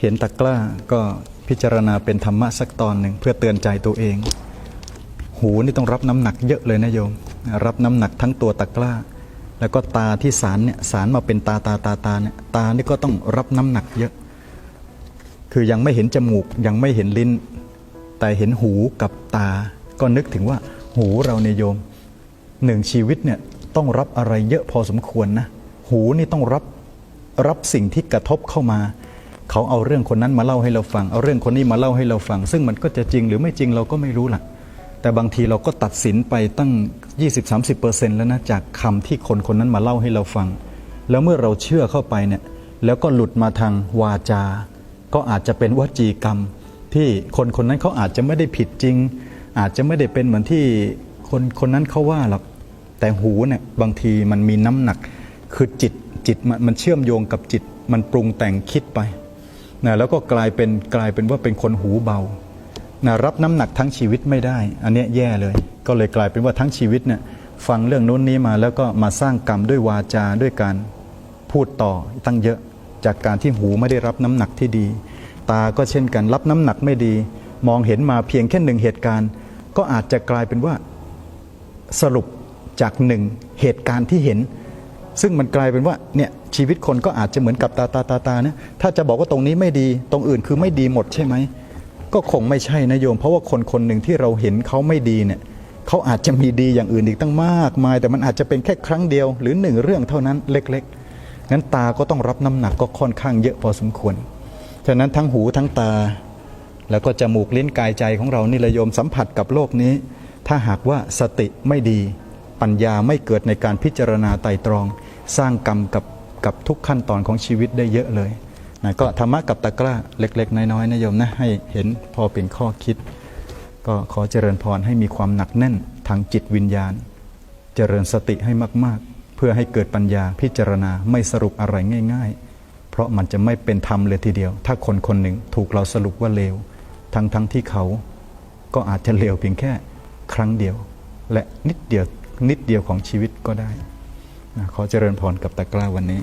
เห็นตะกร้าก็พิจารณาเป็นธรรมะสักตอนหนึ่งเพื่อเตือนใจตัวเอง หูนี่ต้องรับน้ำหนักเยอะเลยนะโยม รับน้ำหนักทั้งตัวตะกร้า แล้วก็ตาที่สารเนี่ยสารมาเป็นตาตาตาตาเนี่ยตานี่ก็ต้องรับน้ำหนักเยอะ คือยังไม่เห็นจมูกยังไม่เห็นลิ้น แต่เห็นหูกับตา ก็นึกถึงว่าหูเราเนี่ยโยมหนึ่งชีวิตเนี่ยต้องรับอะไรเยอะพอสมควรนะหูนี่ต้องรับรับสิ่งที่กระทบเข้ามา เขาเอาเรื่องคนนั้นมาเล่าให้เราฟัง เอาเรื่องคนนี้มาเล่าให้เราฟัง ซึ่งมันก็จะจริงหรือไม่จริงเราก็ไม่รู้ล่ะ แต่บางทีเราก็ตัดสินไปตั้ง 20-30%แล้วนะจากคำที่คนคนนั้นมาเล่าให้เราฟัง แล้วเมื่อเราเชื่อเข้าไปเนี่ยแล้วก็หลุดมาทางวาจา ก็อาจจะเป็นวจีกรรม ที่คนคนนั้นเขาอาจจะไม่ได้ผิดจริง อาจจะไม่ได้เป็นเหมือนที่คนคนนั้นเขาว่าหรอกแต่หูเนี่ยบางทีมันมีน้ำหนัก คือจิตจิตมันเชื่อมโยงกับจิตมันปรุงแต่งคิดไป นะแล้วก็กลายเป็นกลายเป็นว่าเป็นคนหูเบานะรับน้ำหนักทั้งชีวิตไม่ได้ อันเนี้ยแย่เลย ก็เลยกลายเป็นว่าทั้งชีวิตเนี่ยฟังเรื่องโน้นนี้มาแล้วก็มาสร้างกรรมด้วยวาจาด้วยการพูดต่อตั้งเยอะจากการที่หูไม่ได้รับน้ำหนักที่ดี ตาก็เช่นกันรับน้ำหนักไม่ดี มองเห็นมาเพียงแค่หนึ่งเหตุการณ์ ก็อาจจะกลายเป็นว่าสรุปจากหนึ่งเหตุการณ์ที่เห็น ซึ่งมันกลายเป็นว่าเนี่ยชีวิตคนก็อาจจะเหมือนกับตาตาตาตาเนะถ้าจะบอกว่าตรงนี้ไม่ดีตรงอื่นคือไม่ดีหมดใช่ไหมก็คงไม่ใช่นะโยม เพราะว่าคนคนหนึ่งที่เราเห็นเขาไม่ดีเนี่ยเขาอาจจะมีดีอย่างอื่นอีกตั้งมากมาย แต่มันอาจจะเป็นแค่ครั้งเดียว หรือหนึ่งเรื่องเท่านั้นเล็กๆงั้นตาก็ต้องรับน้ำหนักก็ค่อนข้างเยอะพอสมควรฉะนั้นทั้งหูทั้งตา แล้วก็จมูกลิ้นกายใจของเรานี่ระโยมสัมผัสกับโลกนี้ ถ้าหากว่าสติไม่ดี ปัญญาไม่เกิดในการพิจารณาไตรตรอง สร้างกรรมกับกับทุกขั้นตอนของชีวิตได้เยอะเลยนะก็ธรรมะกับตะกร้าเล็ก ๆ น้อยๆนะโยมนะให้เห็นพอเป็นข้อคิด ก็ขอเจริญพรให้มีความหนักแน่นทางจิตวิญญาณ เจริญสติให้มาก ๆ เพื่อให้เกิดปัญญาพิจารณาไม่สรุปอะไรง่าย ๆ เพราะมันจะไม่เป็นธรรมเลยทีเดียว ถ้าคนคนหนึ่งถูกเราสรุปว่าเลวทั้งทั้งที่เขาก็อาจจะเลวเพียงแค่ครั้งเดียว และนิดเดียวนิดเดียวของชีวิตก็ได้ ขอเจริญพรกับตะกร้าวันนี้